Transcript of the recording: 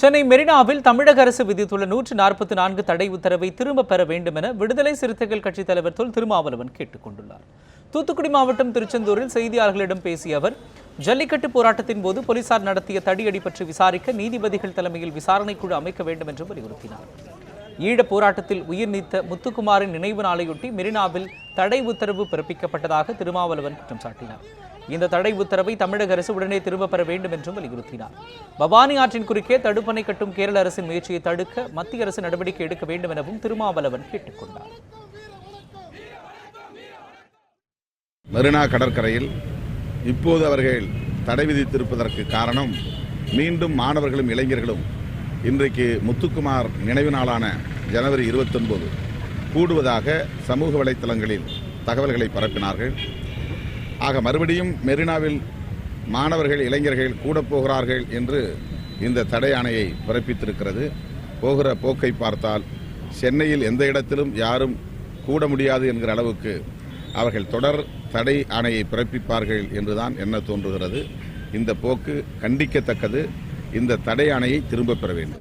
சென்னை மெரினாவில் தமிழக அரசு விதித்துள்ள நூற்று நாற்பத்தி நான்கு தடை உத்தரவை திரும்பப் பெற வேண்டும் என விடுதலை சிறுத்தைகள் கட்சித் தலைவர் தொல் திருமாவளவன் கேட்டுக் கொண்டுள்ளார். தூத்துக்குடி மாவட்டம் திருச்செந்தூரில் செய்தியாளர்களிடம் பேசிய அவர் ஜல்லிக்கட்டு போராட்டத்தின் போது போலீசார் நடத்திய தடியடி பற்றி விசாரிக்க நீதிபதிகள் தலைமையில் விசாரணை குழு அமைக்க வேண்டும் என்று வலியுறுத்தினார். ஈழப் போராட்டத்தில் உயிர் நீத்த முத்துக்குமாரின் நினைவு நாளையொட்டி மெரினாவில் தடை உத்தரவு பிறப்பிக்கப்பட்டதாக திருமாவளவன் குற்றம் சாட்டினார். இந்த தடை உத்தரவை தமிழக அரசு உடனே திரும்பப் பெற வேண்டும் என்றும் வலியுறுத்தினார். பவானி ஆற்றின் குறுக்கே தடுப்பணை கட்டும் கேரள அரசின் முயற்சியை தடுக்க மத்திய அரசு நடவடிக்கை எடுக்க வேண்டும் எனவும் திருமாவளவன் கேட்டுக்கொண்டார் மெரினா கடற்கரையில் இப்போது அவர்கள் தடை விதித்திருப்பதற்கு காரணம் மீண்டும் மாணவர்களும் இளைஞர்களும் இன்றைக்கு முத்துக்குமார் நினைவு நாளான ஜனவரி 29 கூடுவதாக சமூக வலைத்தளங்களில் தகவல்களை பரப்பினார்கள். ஆக மறுபடியும் மெரினாவில் மாணவர்கள் இளைஞர்கள் கூடப் போகிறார்கள் என்று இந்த தடை ஆணையை பிறப்பித்திருக்கிறது. போகிற போக்கை பார்த்தால் சென்னையில் எந்த இடத்திலும் யாரும் கூட முடியாது என்கிற அளவுக்கு அவர்கள் தொடர் தடை ஆணையை பிறப்பிப்பார்கள் என்றுதான் என்ன தோன்றுகிறது. இந்த போக்கு கண்டிக்கத்தக்கது. இந்த தடை ஆணையை திரும்பப் பெற வேண்டும்.